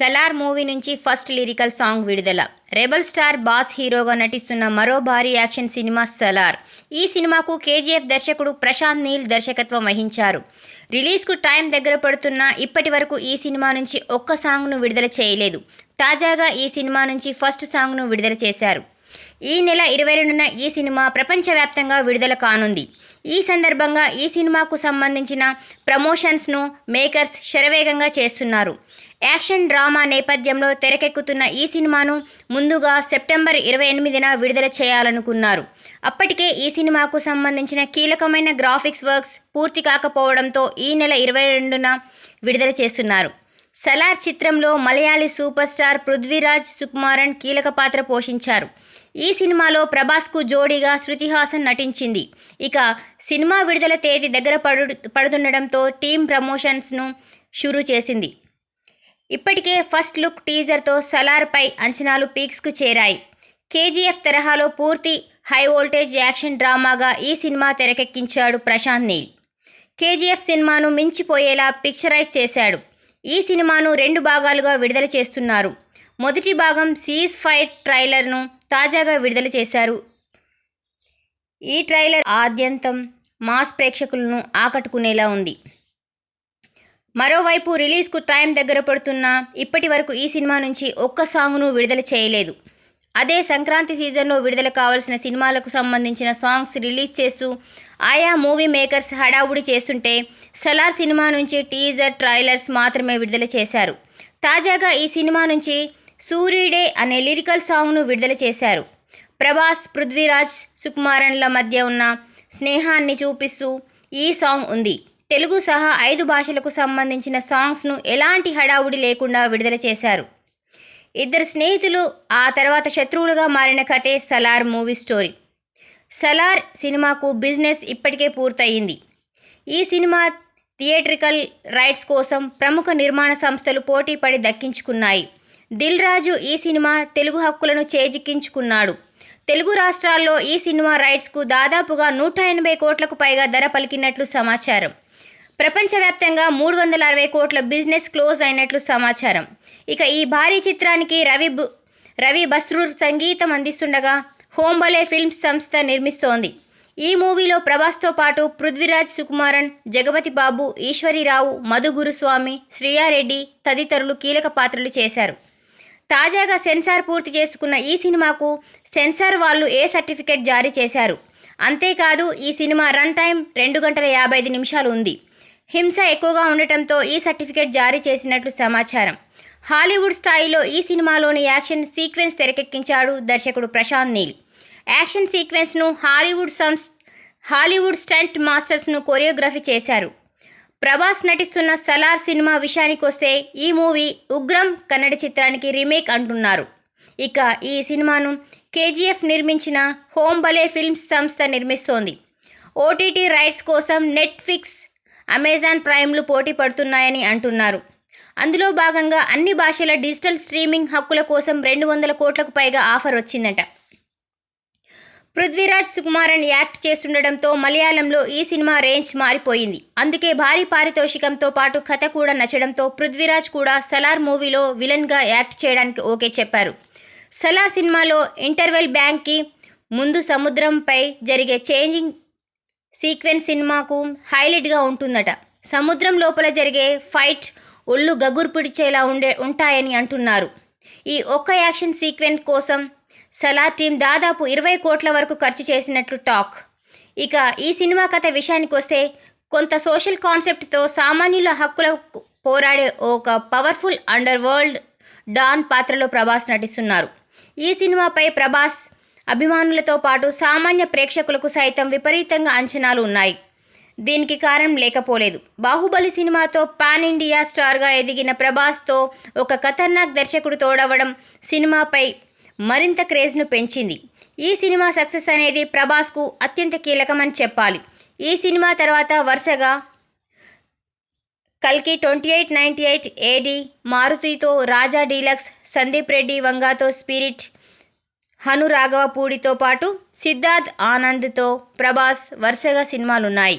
Salaar movie నుంచి first lyrical song విడుదల. Rebel star boss హీరోగా నటిస్తున్న మరో భారీ యాక్షన్ సినిమా సలార్. ఈ సినిమాకు కేజీఎఫ్ దర్శకుడు ప్రశాంత్ నీల్ దర్శకత్వం వహించారు. రిలీజ్కు టైం దగ్గర పడుతున్నా ఇప్పటి వరకు ఈ సినిమా నుంచి ఒక్క సాంగ్ను విడుదల చేయలేదు. తాజాగా ఈ సినిమా నుంచి ఫస్ట్ సాంగ్ను విడుదల చేశారు. ఈ నెల ఇరవై రెండున ఈ సినిమా ప్రపంచవ్యాప్తంగా విడుదల కానుంది. ఈ సందర్భంగా ఈ సినిమాకు సంబంధించిన ప్రమోషన్స్ను మేకర్స్ శరవేగంగా చేస్తున్నారు. యాక్షన్ డ్రామా నేపథ్యంలో తెరకెక్కుతున్న ఈ సినిమాను ముందుగా సెప్టెంబర్ ఇరవై ఎనిమిదిన విడుదల చేయాలనుకున్నారు. అప్పటికే ఈ సినిమాకు సంబంధించిన కీలకమైన గ్రాఫిక్స్ వర్క్స్ పూర్తి కాకపోవడంతో ఈ నెల ఇరవై రెండున విడుదల చేస్తున్నారు. సలార్ చిత్రంలో మలయాళీ సూపర్ స్టార్ పృథ్వీరాజ్ సుకుమారన్ కీలక పాత్ర పోషించారు. ఈ సినిమాలో ప్రభాస్కు జోడీగా శృతి హాసన్ నటించింది. ఇక సినిమా విడుదల తేదీ దగ్గర పడు పడుతుండడంతో టీం ప్రమోషన్స్ను షురూ చేసింది. ఇప్పటికే ఫస్ట్ లుక్ టీజర్తో సలార్పై అంచనాలు పీక్స్కు చేరాయి. కేజీఎఫ్ తరహాలో పూర్తి హై వోల్టేజ్ యాక్షన్ డ్రామాగా ఈ సినిమా తెరకెక్కించాడు ప్రశాంత్ నీల్. కేజీఎఫ్ సినిమాను మించిపోయేలా పిక్చరైజ్ చేశాడు. ఈ సినిమాను రెండు భాగాలుగా విడుదల చేస్తున్నారు. మొదటి భాగం సీజ్ ఫైర్ ట్రైలర్ను తాజాగా విడుదల చేశారు. ఈ ట్రైలర్ ఆద్యంతం మాస్ ప్రేక్షకులను ఆకట్టుకునేలా ఉంది. మరోవైపు రిలీజ్కు టైం దగ్గర పడుతున్నా ఇప్పటి వరకు ఈ సినిమా నుంచి ఒక్క సాంగ్ను విడుదల చేయలేదు. అదే సంక్రాంతి సీజన్లో విడుదల కావాల్సిన సినిమాలకు సంబంధించిన సాంగ్స్ రిలీజ్ చేస్తూ ఆయా మూవీ మేకర్స్ హడావుడి చేస్తుంటే సలార్ సినిమా నుంచి టీజర్ ట్రైలర్స్ మాత్రమే విడుదల చేశారు. తాజాగా ఈ సినిమా నుంచి సూర్యుడే అనే లిరికల్ సాంగ్ను విడుదల చేశారు. ప్రభాస్ పృథ్వీరాజ్ సుకుమారన్ల మధ్య ఉన్న స్నేహాన్ని చూపిస్తూ ఈ సాంగ్ ఉంది. తెలుగు సహా ఐదు భాషలకు సంబంధించిన సాంగ్స్ను ఎలాంటి హడావుడి లేకుండా విడుదల చేశారు? ఇద్దరు స్నేహితులు ఆ తర్వాత శత్రువులుగా మారిన కథే సలార్ మూవీ స్టోరీ. సలార్ సినిమాకు బిజినెస్ ఇప్పటికే పూర్తయింది. ఈ సినిమా థియేట్రికల్ రైట్స్ కోసం ప్రముఖ నిర్మాణ సంస్థలు పోటీ పడి దక్కించుకున్నాయి. దిల్ రాజు ఈ సినిమా తెలుగు హక్కులను చేజిక్కించుకున్నాడు. తెలుగు రాష్ట్రాల్లో ఈ సినిమా రైట్స్కు దాదాపుగా నూట ఎనభై కోట్లకు పైగా ధర పలికినట్లు సమాచారం. ప్రపంచవ్యాప్తంగా మూడు వందల అరవై కోట్ల బిజినెస్ క్లోజ్ అయినట్లు సమాచారం. ఇక ఈ భారీ చిత్రానికి రవి బు రవి బస్రూర్ సంగీతం అందిస్తుండగా హోంబలే ఫిల్మ్స్ సంస్థ నిర్మిస్తోంది. ఈ మూవీలో ప్రభాస్తో పాటు పృథ్వీరాజ్ సుకుమారన్ జగపతి బాబు ఈశ్వరీరావు మధు గురుస్వామి శ్రీయారెడ్డి తదితరులు కీలక పాత్రలు చేశారు. తాజాగా సెన్సార్ పూర్తి చేసుకున్న ఈ సినిమాకు సెన్సార్ వాళ్ళు ఏ సర్టిఫికేట్ జారీ చేశారు? అంతేకాదు ఈ సినిమా రన్ టైం రెండు గంటల యాభై ఐదు నిమిషాలు ఉంది. హింస ఎక్కువగా ఉండటంతో ఈ సర్టిఫికేట్ జారీ చేసినట్లు సమాచారం. హాలీవుడ్ స్థాయిలో ఈ సినిమాలోని యాక్షన్ సీక్వెన్స్ తెరకెక్కించాడు దర్శకుడు ప్రశాంత్ నీల్. యాక్షన్ సీక్వెన్స్ను హాలీవుడ్ సంస్ హాలీవుడ్ స్టంట్ మాస్టర్స్ను కొరియోగ్రఫీ చేశారు. ప్రభాస్ నటిస్తున్న సలార్ సినిమా విషయానికి వస్తే ఈ మూవీ ఉగ్రం కన్నడ చిత్రానికి రీమేక్ అంటున్నారు. ఇక ఈ సినిమాను కేజీఎఫ్ నిర్మించిన హోంబలే బలే ఫిల్మ్స్ సంస్థ నిర్మిస్తోంది. ఓటీటీ రైట్స్ కోసం నెట్ఫ్లిక్స్ అమెజాన్ ప్రైమ్లు పోటీ పడుతున్నాయని అంటున్నారు. అందులో భాగంగా అన్ని భాషల డిజిటల్ స్ట్రీమింగ్ హక్కుల కోసం రెండు వందల కోట్లకు పైగా ఆఫర్ వచ్చిందట. పృథ్వీరాజ్ సుకుమారన్ యాక్ట్ చేస్తుండడంతో మలయాళంలో ఈ సినిమా రేంజ్ మారిపోయింది. అందుకే భారీ పారితోషికంతో పాటు కథ కూడా నచ్చడంతో పృథ్వీరాజ్ కూడా సలార్ మూవీలో విలన్గా యాక్ట్ చేయడానికి ఓకే చెప్పారు. సలార్ సినిమాలో ఇంటర్వెల్ బ్యాంక్కి ముందు సముద్రంపై జరిగే చేంజింగ్ సీక్వెన్స్ సినిమాకు హైలైట్గా ఉంటుందట. సముద్రం లోపల జరిగే ఫైట్ ఒళ్ళు గగురు పిడిచేలా ఉండే ఉంటాయని అంటున్నారు. ఈ ఒక్క యాక్షన్ సీక్వెన్స్ కోసం సలార్ టీం దాదాపు ఇరవై కోట్ల వరకు ఖర్చు చేసినట్లు టాక్. ఇక ఈ సినిమా కథ విషయానికి వస్తే కొంత సోషల్ కాన్సెప్ట్తో సామాన్యుల హక్కుల పోరాడే ఒక పవర్ఫుల్ అండర్ వరల్డ్ డాన్ పాత్రలో ప్రభాస్ నటిస్తున్నారు. ఈ సినిమాపై ప్రభాస్ అభిమానులతో పాటు సామాన్య ప్రేక్షకులకు సైతం విపరీతంగా అంచనాలు ఉన్నాయి. దీనికి కారణం లేకపోలేదు. బాహుబలి సినిమాతో పాన్ ఇండియా స్టార్గా ఎదిగిన ప్రభాస్తో ఒక ఖతర్నాక్ దర్శకుడు తోడవడం సినిమాపై మరింత క్రేజ్ను పెంచింది. ఈ సినిమా సక్సెస్ అనేది ప్రభాస్కు అత్యంత కీలకమని చెప్పాలి. ఈ సినిమా తర్వాత వరుసగా కల్కి twenty eight ninety eight AD మారుతితో Raja deluxe Sandeep Reddy వంగాతో స్పిరిట్ హను రాఘవపూడితో పాటు సిద్ధార్థ్ ఆనంద్తో ప్రభాస్ వరుసగా సినిమాలున్నాయి.